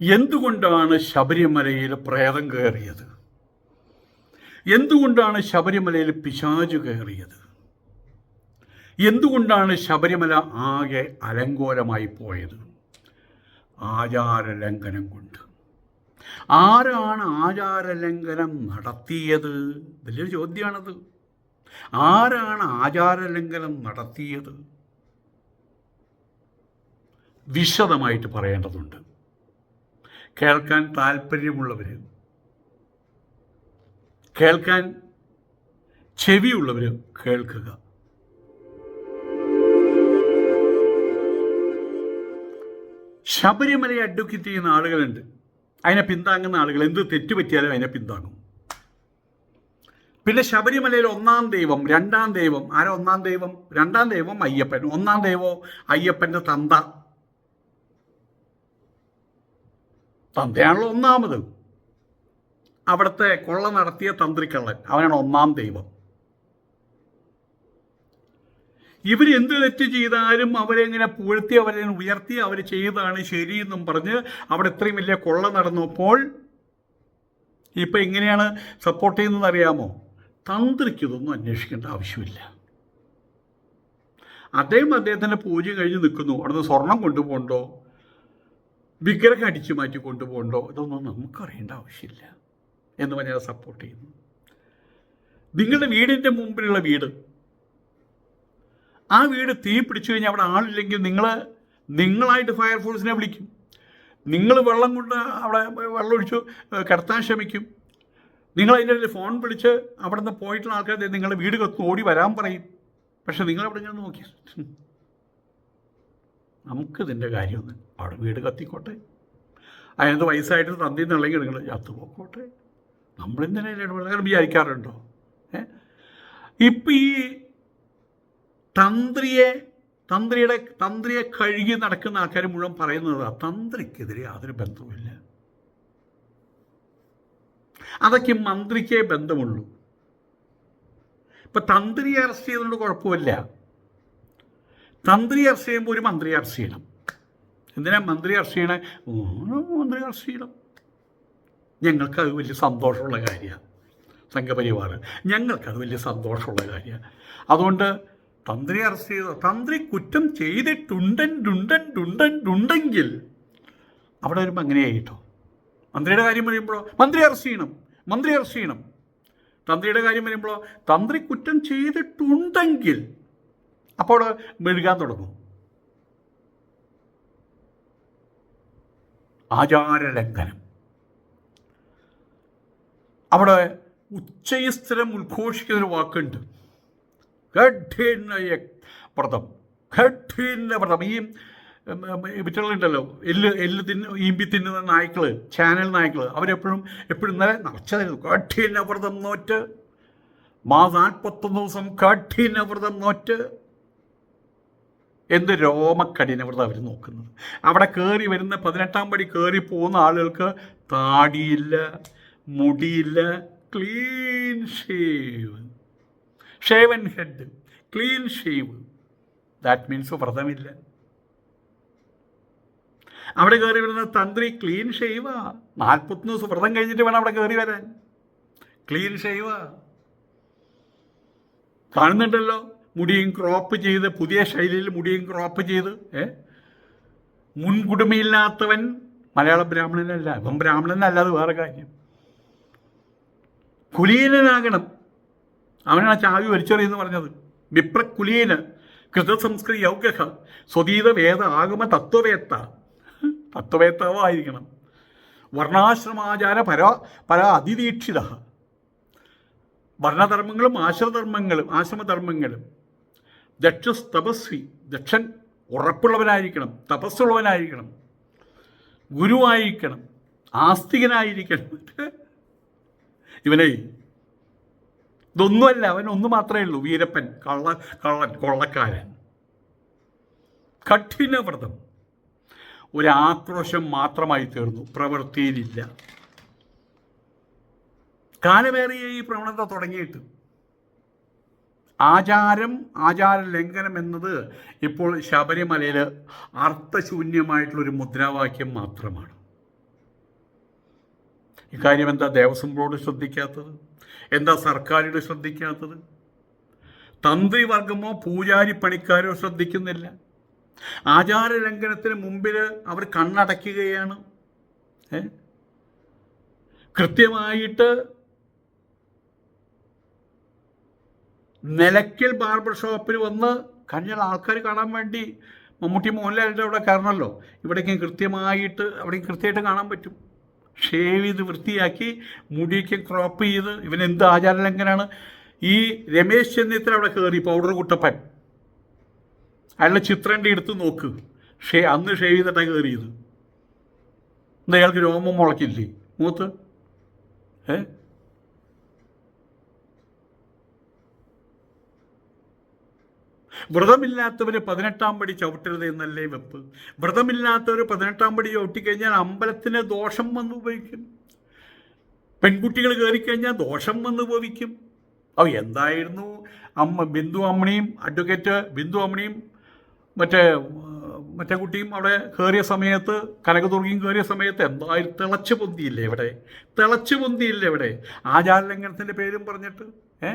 എന്തുകൊണ്ടാണ് ശബരിമലയിൽ പ്രേതം കയറിയത്? എന്തുകൊണ്ടാണ് ശബരിമലയിൽ പിശാചു കയറിയത്? എന്തുകൊണ്ടാണ് ശബരിമല ആകെ അലങ്കോലമായി പോയത്? ആചാരലംഘനം കൊണ്ട്. ആരാണ് ആചാരലംഘനം നടത്തിയത്? വലിയൊരു ചോദ്യമാണത്. ആരാണ് ആചാരലംഘനം നടത്തിയത്? വിശദമായിട്ട് പറയേണ്ടതുണ്ട്. കേൾക്കാൻ താല്പര്യമുള്ളവർ കേൾക്കാൻ ചെവിയുള്ളവർ കേൾക്കുക. ശബരിമലയെ അഡ്വക്കേറ്റ് ചെയ്യുന്ന ആളുകളുണ്ട്. അതിനെ പിന്താങ്ങുന്ന ആളുകൾ എന്ത് തെറ്റുപറ്റിയാലും അതിനെ പിന്താങ്ങും. പിന്നെ ശബരിമലയിൽ ഒന്നാം ദൈവം രണ്ടാം ദൈവം ആരാ ഒന്നാം ദൈവം? രണ്ടാം ദൈവം അയ്യപ്പൻ ഒന്നാം ദൈവം അയ്യപ്പന്റെ തന്ത. തന്തയാണല്ലോ ഒന്നാമത്. അവിടുത്തെ കൊള്ള നടത്തിയ തന്ത്രിക്കള്ളൻ. അവനാണ് ഒന്നാം ദൈവം. ഇവരെന്ത് തെറ്റ് ചെയ്താലും അവരെങ്ങനെ പുഴ്ത്തി അവരെ ഉയർത്തി അവർ ചെയ്തതാണ് ശരിയെന്നും പറഞ്ഞ് അവിടെ ഇത്രയും വലിയ കൊള്ള നടന്നപ്പോൾ ഇപ്പം എങ്ങനെയാണ് സപ്പോർട്ട് ചെയ്യുന്നത് അറിയാമോ? തന്ത്രിക്ക് ഇതൊന്നും അന്വേഷിക്കേണ്ട ആവശ്യമില്ല. അദ്ദേഹം അദ്ദേഹത്തിന്റെ പൂജ കഴിഞ്ഞ് നിൽക്കുന്നു. അവിടുന്ന് സ്വർണം കൊണ്ടുപോകണ്ടോ വിഗ്രഹം അടിച്ചു മാറ്റി കൊണ്ടുപോകണ്ടോ ഇതൊന്നും നമുക്കറിയേണ്ട ആവശ്യമില്ല എന്ന് പറഞ്ഞാൽ സപ്പോർട്ട് ചെയ്യുന്നു. നിങ്ങളുടെ വീടിന്റെ മുമ്പിലുള്ള വീട്. ആ വീട് തീ പിടിച്ചു കഴിഞ്ഞാൽ അവിടെ ആളില്ലെങ്കിൽ നിങ്ങൾ നിങ്ങളായിട്ട് ഫയർഫോഴ്സിനെ വിളിക്കും. നിങ്ങൾ വെള്ളം കൊണ്ട് അവിടെ വെള്ളം ഒഴിച്ചു കിടത്താൻ ശ്രമിക്കും. നിങ്ങൾ അതിന്റെ ഫോൺ വിളിച്ച് അവിടെ നിന്ന് പോയിട്ടുള്ള ആൾക്കാർ നിങ്ങളുടെ വീട് കത്ത് ഓടി വരാൻ പറയും. പക്ഷെ നിങ്ങൾ അവിടെ ഇങ്ങനെ നോക്കി. നമുക്കിതിന്റെ കാര്യമൊന്നും അവിടെ വീട് കത്തിക്കോട്ടെ. അതിനകത്ത് വയസ്സായിട്ട് തന്തി നിളങ്ങി നിങ്ങൾ ചത്തു പോക്കോട്ടെ. ഇടപെടുന്നത് അങ്ങനെ വിചാരിക്കാറുണ്ടോ? ഏ? ഇപ്പം ഈ തന്ത്രിയെ തന്ത്രിയുടെ തന്ത്രിയെ കഴുകി നടക്കുന്ന ആൾക്കാർ മുഴുവൻ പറയുന്നത് തന്ത്രിക്കെതിരെ യാതൊരു ബന്ധവുമില്ല അതൊക്കെ മന്ത്രിക്കേ ബന്ധമുള്ളൂ. ഇപ്പം തന്ത്രിയെ അറസ്റ്റ് ചെയ്തുകൊണ്ട് കുഴപ്പമില്ല. തന്ത്രി അറസ്റ്റ് ചെയ്യുമ്പോൾ ഒരു മന്ത്രി അറസ്റ്റ് ചെയ്യണം. എന്തിനാ മന്ത്രി അറസ്റ്റ് ചെയ്യണേ? മന്ത്രി അറസ്റ്റ് ചെയ്യണം. ഞങ്ങൾക്കത് വലിയ സന്തോഷമുള്ള കാര്യമാണ് സംഘപരിവാർ ഞങ്ങൾക്കത് വലിയ സന്തോഷമുള്ള കാര്യമാണ് അതുകൊണ്ട് തന്ത്രി അറസ്റ്റ് ചെയ്ത തന്ത്രി കുറ്റം ചെയ്തിട്ടുണ്ടൻ ഡുണ്ടൻ ഡുണ്ടൻ ഡുണ്ടെങ്കിൽ അവിടെ വരുമ്പോൾ അങ്ങനെയായിട്ടോ മന്ത്രിയുടെ കാര്യം വരുമ്പോഴോ മന്ത്രി അറസ്റ്റ് ചെയ്യണം മന്ത്രി അറസ്റ്റ് ചെയ്യണം. തന്ത്രിയുടെ കാര്യം വരുമ്പോഴോ തന്ത്രി കുറ്റം ചെയ്തിട്ടുണ്ടെങ്കിൽ അപ്പോൾ മെഴുകാൻ തുടങ്ങും. ആചാരലംഘനം. അവിടെ ഉച്ചയസ്ഥലം ഉദ്ഘോഷിക്കുന്ന ഒരു വാക്കുണ്ട്. വ്രതം. കഠിന വ്രതം. ഈ വിറ്റുണ്ടല്ലോ എല്ല് എല്ല് തിന്ന് ഈമ്പി തിന്നുന്ന നായ്ക്കൾ ചാനൽ നായ്ക്കൾ അവരെപ്പോഴും എപ്പോഴും ഇന്നലെ നിറച്ചതായിരുന്നു. കഠിന വ്രതം നോറ്റ്. മാ നാൽപ്പത്തൊന്ന് ദിവസം കഠിന വ്രതം നോറ്റ്. എന്ത് രോമക്കഠിന ഇവിടെ അവർ നോക്കുന്നത്. അവിടെ കയറി വരുന്ന പതിനെട്ടാം പടി കയറി പോകുന്ന ആളുകൾക്ക് താടിയില്ല മുടിയില്ല clean shave shaven head clean shave that means വ്രതമില്ല. അവിടെ കയറി വരുന്ന തന്ത്രി ക്ലീൻ ഷെയ്വ നാൽപ്പത്തൊന്ന് ദിവസം വ്രതം കഴിഞ്ഞിട്ട് വേണം അവിടെ കയറി വരാൻ. ക്ലീൻ ഷെയ്വ കാണുന്നുണ്ടല്ലോ? മുടിയും ക്രോപ്പ് ചെയ്ത് പുതിയ ശൈലിയിൽ മുടിയും ക്രോപ്പ് ചെയ്ത് ഏ? മുൻകുടുമയില്ലാത്തവൻ മലയാള ബ്രാഹ്മണനല്ല. അവൻ ബ്രാഹ്മണനല്ല അത് വേറെ കാര്യം. കുലീനനാകണം. അവനാണ് ചാവി വലിച്ചെറിയെന്ന് പറഞ്ഞത്. വിപ്രകുലീന കൃതസംസ്കൃതി യൗഗഹ സ്വതീത വേദ ആഗമ തത്വവേത്ത. തത്വവേത്താവോ ആയിരിക്കണം വർണാശ്രമാചാര പര പര അതിദീക്ഷിത വർണധർമ്മങ്ങളും ആശ്രധർമ്മങ്ങളും ആശ്രമധർമ്മങ്ങളും. ദക്ഷസ് തപസ്വി ദക്ഷൻ ഉറപ്പുള്ളവനായിരിക്കണം തപസ്സുള്ളവനായിരിക്കണം ഗുരുവായിരിക്കണം ആസ്തികനായിരിക്കണം. ഇവനെ ഇതൊന്നുമല്ല അവൻ ഒന്ന് മാത്രമേ ഉള്ളൂ വീരപ്പൻ കള്ള കള്ളൻ കൊള്ളക്കാരൻ. കഠിനവ്രതം. ഒരു ആക്രോശം മാത്രമായി തീർന്നു പ്രവൃത്തിയിലില്ല. കാലമേറിയ ഈ പ്രവണത തുടങ്ങിയിട്ട് ആചാരം ആചാര ലംഘനം എന്നത് ഇപ്പോൾ ശബരിമലയിൽ അർത്ഥശൂന്യമായിട്ടുള്ളൊരു മുദ്രാവാക്യം മാത്രമാണ്. ഇക്കാര്യം എന്താ ദേവസ്വം ബോർഡ് ശ്രദ്ധിക്കാത്തത്? എന്താ സർക്കാരുകൾ ശ്രദ്ധിക്കാത്തത്? തന്ത്രി വർഗമോ പൂജാരി പണിക്കാരോ ശ്രദ്ധിക്കുന്നില്ല. ആചാര ലംഘനത്തിന് മുമ്പിൽ അവർ കണ്ണടയ്ക്കുകയാണ്? കൃത്യമായിട്ട് നിലയ്ക്കൽ ബാർബർ ഷോപ്പിൽ വന്ന് കഴിഞ്ഞ ആൾക്കാർ കാണാൻ വേണ്ടി മമ്മൂട്ടി മോഹൻലാലിന്റെ അവിടെ കയറണമല്ലോ. ഇവിടേക്ക് കൃത്യമായിട്ട് അവിടേക്ക് കൃത്യമായിട്ട് കാണാൻ പറ്റും. ഷേവ് ചെയ്ത് വൃത്തിയാക്കി മുടിയൊക്കെ ക്രോപ്പ് ചെയ്ത് ഇവൻ എന്ത് ആചാരലംഘനാണ്? ഈ രമേശ് ചെന്നിത്തല അവിടെ കയറി പൗഡർ കുട്ടപ്പൻ. അയാളുടെ ചിത്രന്റെ എടുത്ത് നോക്ക്. ഷേ അന്ന് ഷേവ് ചെയ്തിട്ടാണ് കയറിയത്. എന്താ അയാൾക്ക് രോമം മുളക്കില്ലേ മൂത്ത്? ഏ? വ്രതമില്ലാത്തവർ പതിനെട്ടാം പടി ചവിട്ടരുത് എന്നല്ലേ വെപ്പ്? വ്രതമില്ലാത്തവർ പതിനെട്ടാം പടി ചവിട്ടിക്കഴിഞ്ഞാൽ അമ്പലത്തിന് ദോഷം വന്ന് ഉപയോഗിക്കും പെൺകുട്ടികൾ കയറിക്കഴിഞ്ഞാൽ ദോഷം വന്ന് ഭവിക്കും ഓ എന്തായിരുന്നു അമ്മ ബിന്ദു അമ്മണിയും അഡ്വക്കേറ്റ് ബിന്ദു അമ്മണിയും മറ്റേ മറ്റേ കുട്ടിയും അവിടെ കയറിയ സമയത്ത് കനകദുർഗയും കയറിയ സമയത്ത് എന്തായാലും തിളച്ചു പൊന്തിയില്ലേ ഇവിടെ? തിളച്ചു പൊന്തിയില്ലേ ഇവിടെ? ആചാരലംഘനത്തിന്റെ പേരും പറഞ്ഞിട്ട് ഏ?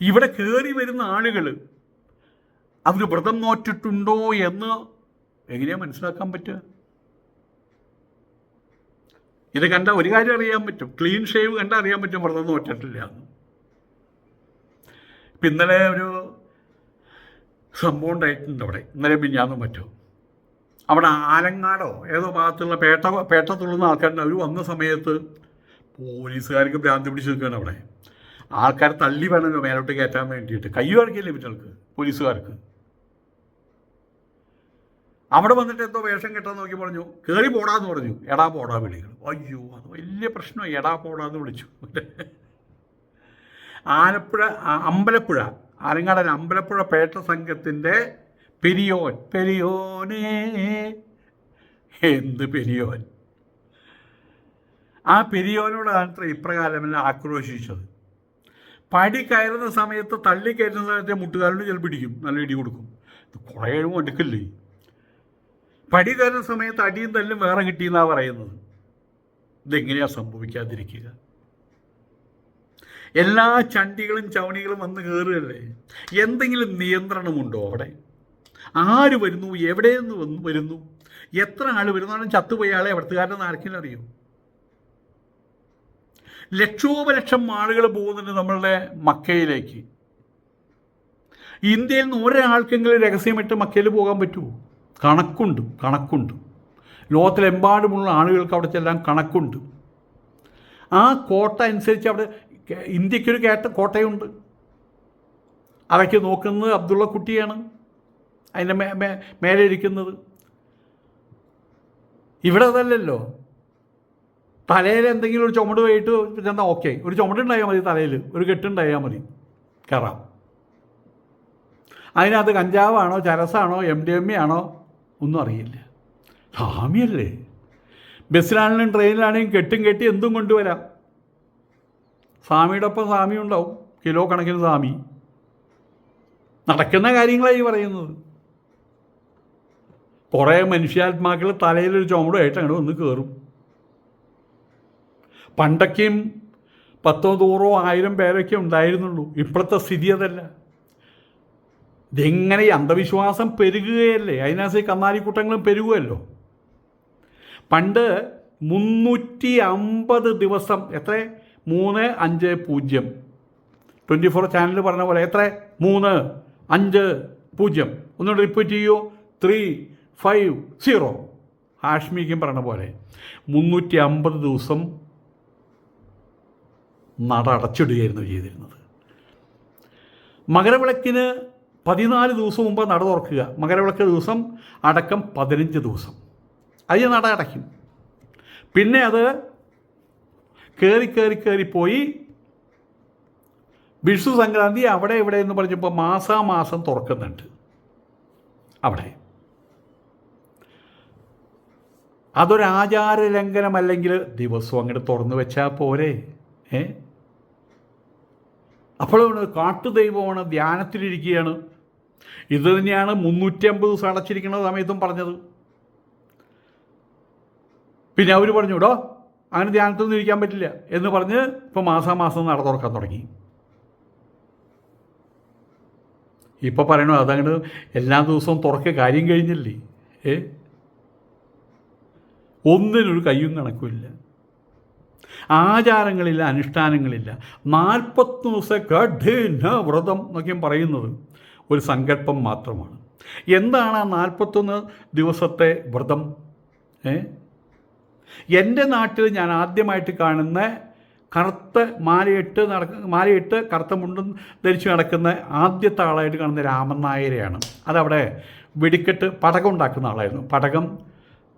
ഇവിടെ കയറി വരുന്ന ആളുകൾ അവർ വ്രതം നോറ്റിട്ടുണ്ടോ എന്ന് എങ്ങനെയാണ് മനസ്സിലാക്കാൻ പറ്റുക? ഇത് കണ്ട ഒരു കാര്യം അറിയാൻ പറ്റും. ക്ലീൻ ഷേവ് കണ്ടാൽ അറിയാൻ പറ്റും വ്രതം നോറ്റിട്ടില്ല എന്ന്. ഇന്നലെ ഒരു സംഭവം ഉണ്ടായിട്ടുണ്ട് അവിടെ. ഇന്നലെ മിഞ്ഞാന്നും പറ്റും അവിടെ ആലങ്ങാടോ ഏതോ ഭാഗത്തുള്ള പേട്ട പേട്ട തുള്ളുന്ന ആൾക്കാരുണ്ട്. അവർ വന്ന സമയത്ത് പോലീസുകാർക്ക് ഭ്രാന്തി പിടിച്ച് നിൽക്കുകയാണ് അവിടെ. ആൾക്കാർ തള്ളി വേണമല്ലോ മേലോട്ട് കയറ്റാൻ വേണ്ടിയിട്ട്. കൈ കാണിക്കില്ലേ ഇവറ്റകൾക്ക്? പോലീസുകാർക്ക്. അവിടെ വന്നിട്ട് എന്തോ വേഷം കെട്ടാൻ നോക്കി പറഞ്ഞു. കയറി പോടാന്ന് പറഞ്ഞു. എടാ പോടാ വിളികൾ അയ്യോ അത് വലിയ പ്രശ്നമായി എടാ പോടാന്ന് വിളിച്ചു. ആലപ്പുഴ അമ്പലപ്പുഴ. ആലങ്ങാടൻ അമ്പലപ്പുഴ പേട്ട സംഘത്തിന്റെ പെരിയോൻ. പെരിയോനേ. എന്ത് പെരിയോൻ? ആ പെരിയോനോടാണ് ഇപ്രകാരമെല്ലാം ആക്രോശിച്ചത്. പടി കയറുന്ന സമയത്ത് തള്ളി കയറ്റുന്ന സമയത്ത് മുട്ടുകാലിന് ചിലപ്പോൾ പിടിക്കും നല്ല ഇടി കൊടുക്കും. കുറേ കഴിയുമ്പോൾ എടുക്കില്ലേ പടി കയറുന്ന സമയത്ത് അടിയും തല്ലും വേറെ കിട്ടിയെന്നാണ് പറയുന്നത്. ഇതെങ്ങനെയാണ് സംഭവിക്കാതിരിക്കുക? എല്ലാ ചണ്ടികളും ചവണികളും വന്ന് കയറുകയല്ലേ എന്തെങ്കിലും നിയന്ത്രണമുണ്ടോ അവിടെ? ആര് വരുന്നു? എവിടെ നിന്ന് വന്നു വരുന്നു? എത്ര ആൾ വരുന്നാലും ചത്തുപോയ ആളെ അവിടുത്തുകാരനെന്ന് ആർക്കും ലക്ഷോപലക്ഷം ആളുകൾ പോകുന്നുണ്ട് നമ്മളുടെ മക്കയിലേക്ക്. ഇന്ത്യയിൽ നിന്ന് ഒരാൾക്കെങ്കിലും രഹസ്യമായിട്ട് മക്കയിൽ പോകാൻ പറ്റുമോ? കണക്കുണ്ട് കണക്കുണ്ട്. ലോകത്തിലെമ്പാടുമുള്ള ആളുകൾക്ക് അവിടെ ചെല്ലാൻ കണക്കുണ്ട്. ആ കോട്ട അനുസരിച്ച് അവിടെ ഇന്ത്യക്കൊരു കേട്ട കോട്ടയുണ്ട്. അതൊക്കെ നോക്കുന്നത് അബ്ദുള്ള കുട്ടിയാണ്. അതിന്റെ മേ മേലെ ഇരിക്കുന്നത് ഇവിടെ അതല്ലല്ലോ. തലയിൽ എന്തെങ്കിലും ഒരു ചുമട് പോയിട്ട് ചെന്നാൽ ഓക്കെ ഒരു ചുമടുണ്ടായാൽ മതി തലയിൽ. ഒരു കെട്ടുണ്ടായാൽ മതി. കയറാം അതിനകത്ത് കഞ്ചാവാണോ ചരസാണോ എം ഡി എം എ ആണോ ഒന്നും അറിയില്ല. സ്വാമിയല്ലേ ബസ്സിലാണെങ്കിലും ട്രെയിനിലാണെങ്കിലും കെട്ടും കെട്ടി എന്തും കൊണ്ടുവരാം. സ്വാമിയുടെ ഒപ്പം സ്വാമി ഉണ്ടാവും. കിലോ കണക്കിന് സ്വാമി. നടക്കുന്ന കാര്യങ്ങളായി പറയുന്നത്. കുറേ മനുഷ്യാത്മാക്കൾ തലയിലൊരു ചുമടുമായിട്ട് അങ്ങോട്ട് വന്ന് കയറും പണ്ടൊക്കെയും പത്തോ നൂറോ ആയിരം പേരൊക്കെ ഉണ്ടായിരുന്നുള്ളൂ. ഇപ്പോഴത്തെ സ്ഥിതി അതല്ല. ഇതെങ്ങനെ അന്ധവിശ്വാസം പെരുകുകയല്ലേ? അതിനകത്ത് കന്നാലിക്കൂട്ടങ്ങളും പെരുകുമല്ലോ പണ്ട് മുന്നൂറ്റി അമ്പത് ദിവസം എത്ര? മൂന്ന് അഞ്ച് പൂജ്യം. ട്വന്റി ഫോർ ചാനൽ പറഞ്ഞ പോലെ എത്ര? മൂന്ന് അഞ്ച് പൂജ്യം. ഒന്നുകൂടെ റിപ്പീറ്റ് ചെയ്യൂ. ത്രീ ഫൈവ് സീറോ ഹാഷ്മിക്കും പറഞ്ഞ പോലെ. മുന്നൂറ്റി അമ്പത് ദിവസം നട അടച്ചിടുകയായിരുന്നു ചെയ്തിരുന്നത്. മകരവിളക്കിന് പതിനാല് ദിവസം മുമ്പ് നട തുറക്കുക. മകരവിളക്ക് ദിവസം അടക്കം പതിനഞ്ച് ദിവസം. അതിന് നട അടയ്ക്കും. പിന്നെ അത് കയറി കയറി കയറി പോയി വിഷു സംക്രാന്തി അവിടെ ഇവിടെ എന്ന് പറഞ്ഞപ്പോൾ മാസാമാസം തുറക്കുന്നുണ്ട്. അവിടെ. അതൊരാചാര ലംഘനമല്ലെങ്കിൽ ദിവസവും അങ്ങോട്ട് തുറന്നു വെച്ചാൽ പോരെ? ഏ? അപ്പോഴാണ് കാട്ടുദൈവമാണ് ധ്യാനത്തിലിരിക്കുകയാണ്. ഇത് തന്നെയാണ് മുന്നൂറ്റി അമ്പത് ദിവസം അടച്ചിരിക്കുന്ന സമയത്തും പറഞ്ഞത്. പിന്നെ അവർ പറഞ്ഞു ഇടോ അങ്ങനെ ധ്യാനത്തൊന്നും ഇരിക്കാൻ പറ്റില്ല എന്ന് പറഞ്ഞ് ഇപ്പോൾ മാസാമാസം നട തുറക്കാൻ തുടങ്ങി. ഇപ്പോൾ പറയണോ അതങ്ങോട്ട് എല്ലാ ദിവസവും തുറക്കുക കാര്യം കഴിഞ്ഞില്ലേ? ഏ? ഒന്നിനൊരു കയ്യും കണക്കുമില്ല ആചാരങ്ങളില്ല അനുഷ്ഠാനങ്ങളില്ല. നാൽപ്പത്തി ദിവസത്തെ കഠിന വ്രതം എന്നൊക്കെയും പറയുന്നത് ഒരു സങ്കല്പം മാത്രമാണ്. എന്താണ് ആ നാൽപ്പത്തൊന്ന് ദിവസത്തെ വ്രതം? ഏ? എന്റെ നാട്ടിൽ ഞാൻ ആദ്യമായിട്ട് കാണുന്ന കറുത്ത മാലയിട്ട് നടക്ക മാലയിട്ട് കറുത്ത മുണ്ടും ധരിച്ച് നടക്കുന്ന ആദ്യത്തെ ആളായിട്ട് കാണുന്ന രാമൻ നായരെയാണ്. അതവിടെ വെടിക്കെട്ട് പടകം ഉണ്ടാക്കുന്ന ആളായിരുന്നു. പടകം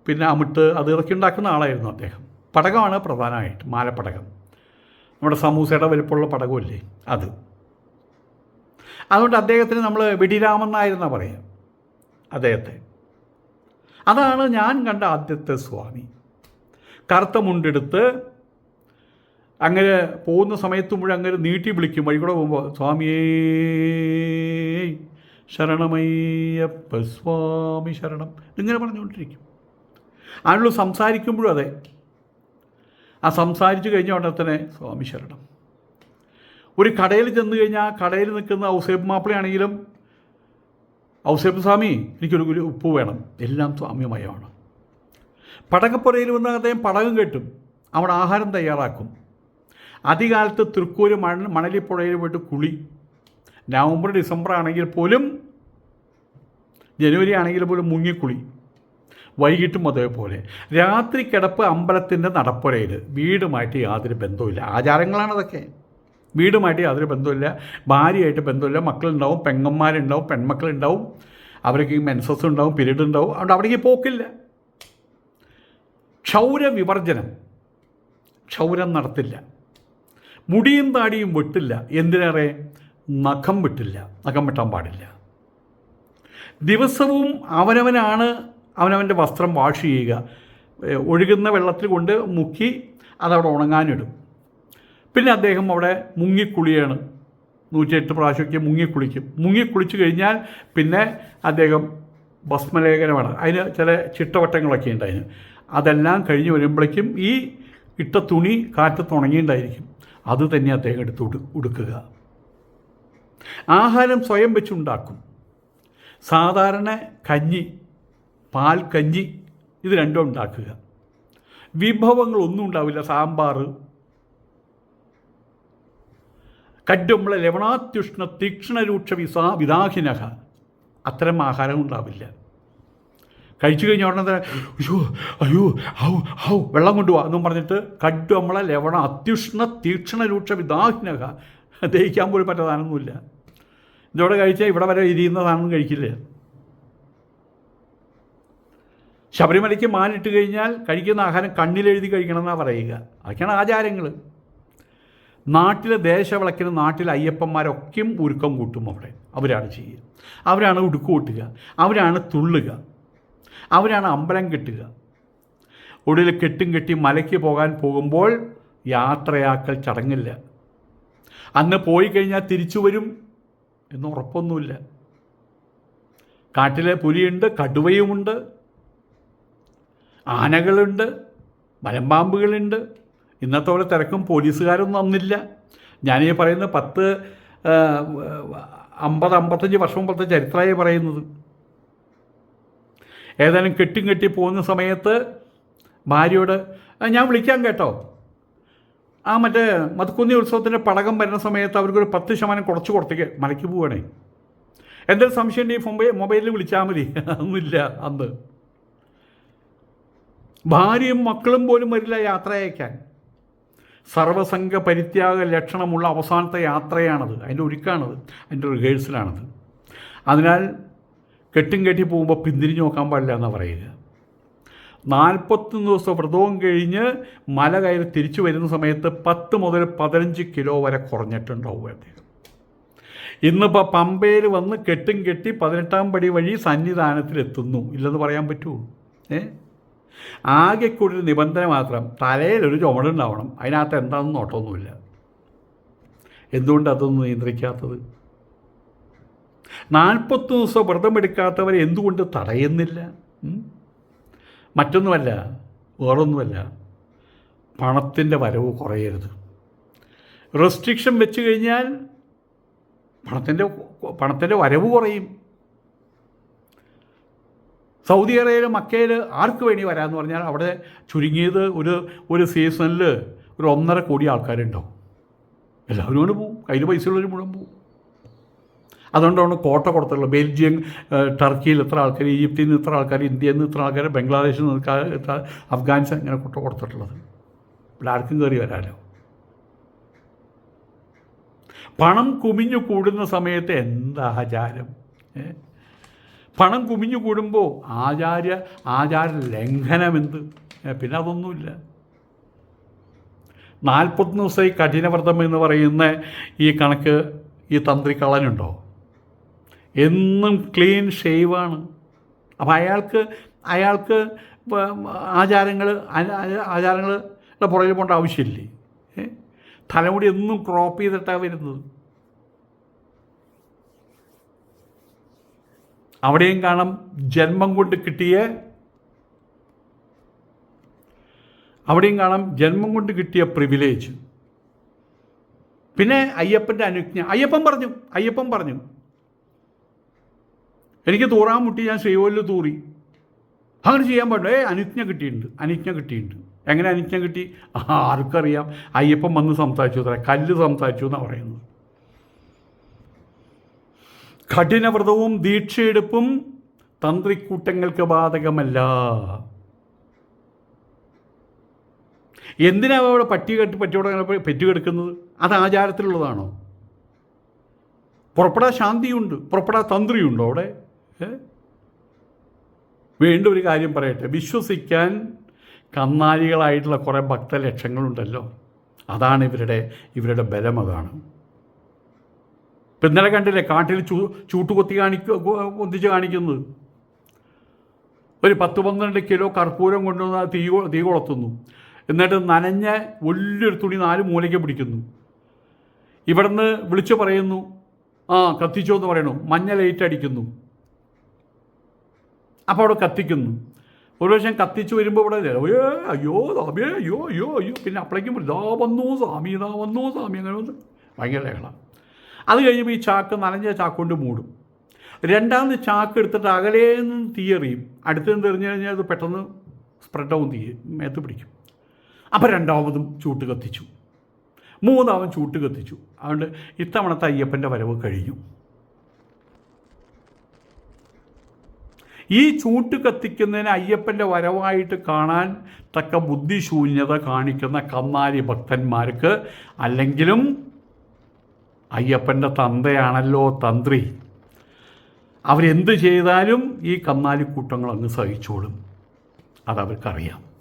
പിന്നെ അമിട്ട് അത് ഇറക്കി ഉണ്ടാക്കുന്ന ആളായിരുന്നു അദ്ദേഹം. പടകമാണ് പ്രധാനമായിട്ട് മാലപ്പടകം. നമ്മുടെ സമൂസയുടെ വലിപ്പമുള്ള പടകമല്ലേ അത്? അതുകൊണ്ട് അദ്ദേഹത്തിന് നമ്മൾ വെടിരാമൻ പറയാം അദ്ദേഹത്തെ. അതാണ് ഞാൻ കണ്ട ആദ്യത്തെ സ്വാമി. കറുത്ത മുണ്ടെടുത്ത് അങ്ങനെ പോകുന്ന സമയത്തും മുഴുവൻ അങ്ങനെ നീട്ടി വിളിക്കും വഴി കൂടെ പോകുമ്പോൾ സ്വാമിയേ ശരണമയ്യപ്പ സ്വാമി ശരണം. ഇങ്ങനെ പറഞ്ഞുകൊണ്ടിരിക്കും. ആളുകൾ സംസാരിക്കുമ്പോഴും അതെ ആ സംസാരിച്ചു കഴിഞ്ഞ ഉടനെ തന്നെ സ്വാമി ശരണം. ഒരു കടയിൽ ചെന്ന് കഴിഞ്ഞാൽ കടയിൽ നിൽക്കുന്ന ഔസേബ് മാപ്പിളയാണെങ്കിലും ഔസേബ് സ്വാമി എനിക്കൊരു ഒരു ഉപ്പ് വേണം. എല്ലാം സ്വാമ്യമയമാണ്. പടകപ്പുരയിൽ വന്ന അദ്ദേഹം പടകം കെട്ടും. അവിടെ ആഹാരം തയ്യാറാക്കും. അധികാലത്ത് തൃക്കൂര് മണ മണലിപ്പുഴയിൽ പോയിട്ട് കുളി. നവംബർ ഡിസംബർ ആണെങ്കിൽ പോലും ജനുവരി ആണെങ്കിൽ പോലും മുങ്ങിക്കുളി. വൈകിട്ടും അതേപോലെ. രാത്രി കിടപ്പ് അമ്പലത്തിന്റെ നടപ്പുരയിൽ. വീടുമായിട്ട് യാതൊരു ബന്ധവുമില്ല. ആചാരങ്ങളാണ് അതൊക്കെ. വീടുമായിട്ട് യാതൊരു ബന്ധമില്ല ഭാര്യയായിട്ട് ബന്ധമില്ല മക്കളുണ്ടാവും പെങ്ങന്മാരുണ്ടാവും പെൺമക്കളുണ്ടാവും. അവർക്ക് മെൻസസ് ഉണ്ടാവും പിരീഡ് ഉണ്ടാവും. അതുകൊണ്ട് അവിടേക്ക് പോക്കില്ല. ക്ഷൗര വിവർജനം. ക്ഷൗരം നടത്തില്ല. മുടിയും താടിയും വെട്ടില്ല. എന്തിനേറെ? നഖം വെട്ടില്ല. നഖം വെട്ടാൻ പാടില്ല. ദിവസവും അവനവനാണ് അവനവന്റെ വസ്ത്രം വാഷ് ചെയ്യുക. ഒഴുകുന്ന വെള്ളത്തിൽ കൊണ്ട് മുക്കി അതവിടെ ഉണങ്ങാനിടും. പിന്നെ അദ്ദേഹം അവിടെ മുങ്ങിക്കുളിയാണ്. നൂറ്റിയെട്ട് പ്രാവശ്യമൊക്കെ മുങ്ങിക്കുളിക്കും. മുങ്ങിക്കുളിച്ച് കഴിഞ്ഞാൽ പിന്നെ അദ്ദേഹം ഭസ്മലേഖനമാണ്. അതിന് ചില ചിട്ടവട്ടങ്ങളൊക്കെ ഉണ്ട് അതിന് അതെല്ലാം കഴിഞ്ഞ് വരുമ്പോഴേക്കും ഈ ഇട്ട തുണി കാറ്റത്ത് ഉണങ്ങിയിട്ടുണ്ടായിരിക്കും. അത് തന്നെ അദ്ദേഹം എടുത്ത് ഉടുക്കുക. ആഹാരം സ്വയം വെച്ചുണ്ടാക്കും. സാധാരണ കഞ്ഞി പാൽ കഞ്ഞി ഇത് രണ്ടും ഉണ്ടാക്കുക. വിഭവങ്ങളൊന്നും ഉണ്ടാവില്ല. സാമ്പാർ. കഡ്ഡുമ്പള ലവണാത്യുഷ്ണ തീക്ഷ്ണരൂക്ഷ വിസാ വിദാഹിനഹ. അത്തരം ആഹാരം ഉണ്ടാവില്ല. കഴിച്ചു കഴിഞ്ഞ ഉടനെ തന്നെ അയ്യോ അയ്യോ ഹൗ ഹൗ വെള്ളം കൊണ്ടുപോവാ എന്നും പറഞ്ഞിട്ട് കഡ്ഡുമ്പള ലവണ അത്യുഷ്ണ തീക്ഷ്ണ രൂക്ഷ വിദാഹിനക ദഹിക്കാൻ പോലും പറ്റാത്ത സാധനമൊന്നുമില്ല. ഇതോടെ കഴിച്ചാൽ ഇവിടെ വരെ ഇരിയുന്ന സാധനം കഴിക്കില്ല. ശബരിമലയ്ക്ക് മാനിട്ട് കഴിഞ്ഞാൽ കഴിക്കുന്ന ആഹാരം കണ്ണിലെഴുതി കഴിക്കണമെന്നാണ് പറയുക. അതൊക്കെയാണ് ആചാരങ്ങൾ നാട്ടിലെ ദേശവിളക്കിന് നാട്ടിലെ അയ്യപ്പന്മാരൊക്കെയും ഉരുക്കം കൂട്ടും അവിടെ. അവരാണ് ചെയ്യുക. അവരാണ് ഉടുക്ക് കൂട്ടുക. അവരാണ് തുള്ളുക. അവരാണ് അമ്പലം കെട്ടുക. ഒടുവിൽ കെട്ടും കെട്ടി മലയ്ക്ക് പോകാൻ പോകുമ്പോൾ യാത്രയാക്കൽ ചടങ്ങില്ല. അന്ന് പോയി കഴിഞ്ഞാൽ തിരിച്ചു വരും എന്ന് ഉറപ്പൊന്നുമില്ല. കാട്ടിലെ പുലിയുണ്ട് കടുവയുമുണ്ട്. ആനകളുണ്ട് മലമ്പാമ്പുകളുണ്ട്. ഇന്നത്തെ പോലെ തിരക്കും പോലീസുകാരൊന്നും അന്നില്ല. ഞാനീ പറയുന്ന പത്ത് അമ്പത് അമ്പത്തഞ്ച് വർഷം മുമ്പത്തെ ചരിത്രമായി പറയുന്നത്. ഏതായാലും കെട്ടും കെട്ടി പോകുന്ന സമയത്ത് ഭാര്യയോട് ഞാൻ വിളിക്കാം കേട്ടോ. ആ മറ്റേ മതുക്കുന്നി ഉത്സവത്തിന്റെ പടകം വരുന്ന സമയത്ത് അവർക്കൊരു പത്ത് ശതമാനം കുറച്ച് കൊടുത്തേക്ക് മലയ്ക്ക് പോവുകയാണേ. എന്തൊരു സംശയം മൊബൈൽ മൊബൈലിൽ വിളിച്ചാൽ മതി. ഒന്നുമില്ല അന്ന്. ഭാര്യയും മക്കളും പോലും വരില്ല യാത്ര അയക്കാൻ സർവസംഘ പരിത്യാഗ ലക്ഷണമുള്ള അവസാനത്തെ യാത്രയാണത്. അതിന്റെ ഒരുക്കാണത്. അതിന്റെ റിഹേഴ്സലാണത്. അതിനാൽ കെട്ടും കെട്ടി പോകുമ്പോൾ പിന്തിരിഞ്ഞ് നോക്കാൻ പാടില്ല എന്നാണ് പറയുക. നാൽപ്പത്തൊന്ന് ദിവസം വ്രതവും കഴിഞ്ഞ് മല കയറി തിരിച്ചു വരുന്ന സമയത്ത് പത്ത് മുതൽ പതിനഞ്ച് കിലോ വരെ കുറഞ്ഞിട്ടുണ്ടാവും അദ്ദേഹം. ഇന്നിപ്പോൾ പമ്പയിൽ വന്ന് കെട്ടും കെട്ടി പതിനെട്ടാം പടി വഴി സന്നിധാനത്തിലെത്തുന്നു. ഇല്ലെന്ന് പറയാൻ പറ്റുമോ? ഏ? ആകെ കൂടി ഒരു നിബന്ധന മാത്രം ഒരു ചുമടുണ്ടാവണം. അതിനകത്ത് എന്താണെന്ന് നോട്ടമൊന്നുമില്ല. എന്തുകൊണ്ട് അതൊന്നും നിയന്ത്രിക്കാത്തത്? നാൽപ്പത്തി ദിവസം വ്രതമെടുക്കാത്തവരെ എന്തുകൊണ്ട് തടയുന്നില്ല? മറ്റൊന്നുമല്ല വേറൊന്നുമല്ല. പണത്തിന്റെ വരവ് കുറയരുത്. റെസ്ട്രിക്ഷൻ വെച്ച് കഴിഞ്ഞാൽ പണത്തിന്റെ പണത്തിന്റെ വരവ് കുറയും. സൗദി അറേബ്യയിൽ മക്കയിൽ ആർക്ക് വേണ്ടി വരാമെന്ന് പറഞ്ഞാൽ അവിടെ ചുരുങ്ങിയത് ഒരു ഒരു സീസണിൽ ഒരു ഒന്നര കോടി ആൾക്കാരുണ്ടാവും. എല്ലാവരും കൊണ്ട് പോവും. കയ്യിൽ ഉള്ളവർ മുഴുവൻ പോവും. അതുകൊണ്ടാണ് കോട്ട കൊടുത്തുള്ളത് ബെൽജിയം ടർക്കിയിൽ ഇത്ര ആൾക്കാർ ഈജിപ്തിൽ നിന്ന് ഇത്ര ആൾക്കാർ ഇന്ത്യയിൽ നിന്ന് ഇത്ര ആൾക്കാർ ബംഗ്ലാദേശിൽ നിന്ന് അഫ്ഗാനിസ്ഥാൻ ഇങ്ങനെ കൊട്ട കൊടുത്തിട്ടുള്ളത്. ഇവിടെ ആർക്കും കയറി വരാമല്ലോ പണം കുമിഞ്ഞു കൂടുന്ന സമയത്ത് എന്താ ആചാരം? പണം കുമിഞ്ഞു കൂടുമ്പോൾ ആചാര്യ ആചാര ലംഘനമെന്ത്? പിന്നെ അതൊന്നുമില്ല. നാൽപ്പത്തൊന്ന് ദിവസം ഈ കഠിനവ്രതം എന്ന് പറയുന്ന ഈ കണക്ക് ഈ തന്ത്രി കളഞ്ഞുണ്ടോ എന്നും ക്ലീൻ ഷെയ്വാണ് അപ്പോൾ അയാൾക്ക് അയാൾക്ക് ആചാരങ്ങൾ ആചാരങ്ങളുടെ പുറകിൽ പോകേണ്ട ആവശ്യമില്ലേ? തലമുടി എന്നും ക്രോപ്പ് ചെയ്തിട്ടാണ് വരുന്നത്. അവിടെയും കാണാം ജന്മം കൊണ്ട് കിട്ടിയ അവിടെയും കാണാം ജന്മം കൊണ്ട് കിട്ടിയ പ്രിവിലേജ് പിന്നെ അയ്യപ്പന്റെ അനുജ്ഞ. അയ്യപ്പൻ പറഞ്ഞു അയ്യപ്പൻ പറഞ്ഞു. എനിക്ക് തൂറാൻ മുട്ടി ഞാൻ ശ്രീകോലിൽ തൂറി. അങ്ങനെ ചെയ്യാൻ പാടില്ല. ഏ അനുജ്ഞ കിട്ടിയിട്ടുണ്ട് അനുജ്ഞ കിട്ടിയിട്ടുണ്ട്. എങ്ങനെ അനുജ്ഞ കിട്ടി? ആർക്കറിയാം. അയ്യപ്പൻ വന്ന് സംസാരിച്ചു അത്ര കല്ല് സംസാരിച്ചു എന്നാണ് പറയുന്നത്. കഠിനവ്രതവും ദീക്ഷയെടുപ്പും തന്ത്രിക്കൂട്ടങ്ങൾക്ക് ബാധകമല്ല. എന്തിനാ അവിടെ പറ്റി കെട്ടി പറ്റിയോടെ പെറ്റുകെടുക്കുന്നത് പെറ്റി കിടക്കുന്നത് അത് ആചാരത്തിലുള്ളതാണോ? പുറപ്പെടാ ശാന്തിയുണ്ട് പുറപ്പെടാ തന്ത്രിയുണ്ടോ അവിടെ? വീണ്ടും ഒരു കാര്യം പറയട്ടെ. വിശ്വസിക്കാൻ കന്നാലികളായിട്ടുള്ള കുറേ ഭക്തലക്ഷങ്ങളുണ്ടല്ലോ. അതാണ് ഇവരുടെ ഇവരുടെ ബലം അതാണ്. ഇപ്പം ഇന്നലെ കണ്ടില്ലേ കാട്ടിൽ ചൂ ചൂട്ടുകൊത്തി കാണിക്ക ഒന്നിച്ച് കാണിക്കുന്നത്? ഒരു പത്ത് പന്ത്രണ്ട് കിലോ കർപ്പൂരം കൊണ്ടുവന്ന് തീ തീ കൊളുത്തുന്നു. എന്നിട്ട് നനഞ്ഞ വലിയൊരു തുണി നാല് മൂലയ്ക്ക് പിടിക്കുന്നു. ഇവിടുന്ന് വിളിച്ചു പറയുന്നു ആ കത്തിച്ചോ എന്ന് പറയണു മഞ്ഞ ലൈറ്റ് അടിക്കുന്നു. അപ്പോൾ അവിടെ കത്തിക്കുന്നു. ഒരു പ്രാവശ്യം കത്തിച്ച് വരുമ്പോൾ ഇവിടെ അയ്യോ അയ്യോ സ്വാമിയെ അയ്യോ അയ്യോ അയ്യോ. പിന്നെ അപ്പോഴേക്കും ഇതാ വന്നു സ്വാമി ഇതാ വന്നു സ്വാമി അങ്ങനെ വന്ന്. ഭയങ്കര ലഹള അത് കഴിയുമ്പോൾ ഈ ചാക്ക് നനഞ്ഞ ചാക്ക് കൊണ്ട് മൂടും. രണ്ടാമത് ചാക്ക് എടുത്തിട്ട് അകലേ നിന്ന് തീയെറിയും നിന്ന് തെറിഞ്ഞു കഴിഞ്ഞാൽ അത് പെട്ടെന്ന് സ്പ്രെഡാവും തീ മേത്ത് പിടിക്കും. അപ്പോൾ രണ്ടാമതും ചൂട്ട് കത്തിച്ചു. മൂന്നാമതും ചൂട്ട് കത്തിച്ചു. അതുകൊണ്ട് ഇത്തവണത്തെ അയ്യപ്പന്റെ വരവ് കഴിഞ്ഞു. ഈ ചൂട്ട് കത്തിക്കുന്നതിന് അയ്യപ്പന്റെ വരവായിട്ട് കാണാൻ തക്ക ബുദ്ധിശൂന്യത കാണിക്കുന്ന കന്നാലി ഭക്തന്മാർക്ക് അല്ലെങ്കിലും അയ്യപ്പന്റെ തന്തയാണല്ലോ തന്ത്രി. അവരെന്ത് ചെയ്താലും ഈ കന്നാലിക്കൂട്ടങ്ങൾ അങ്ങ് സഹിച്ചോളും. അതവർക്കറിയാം.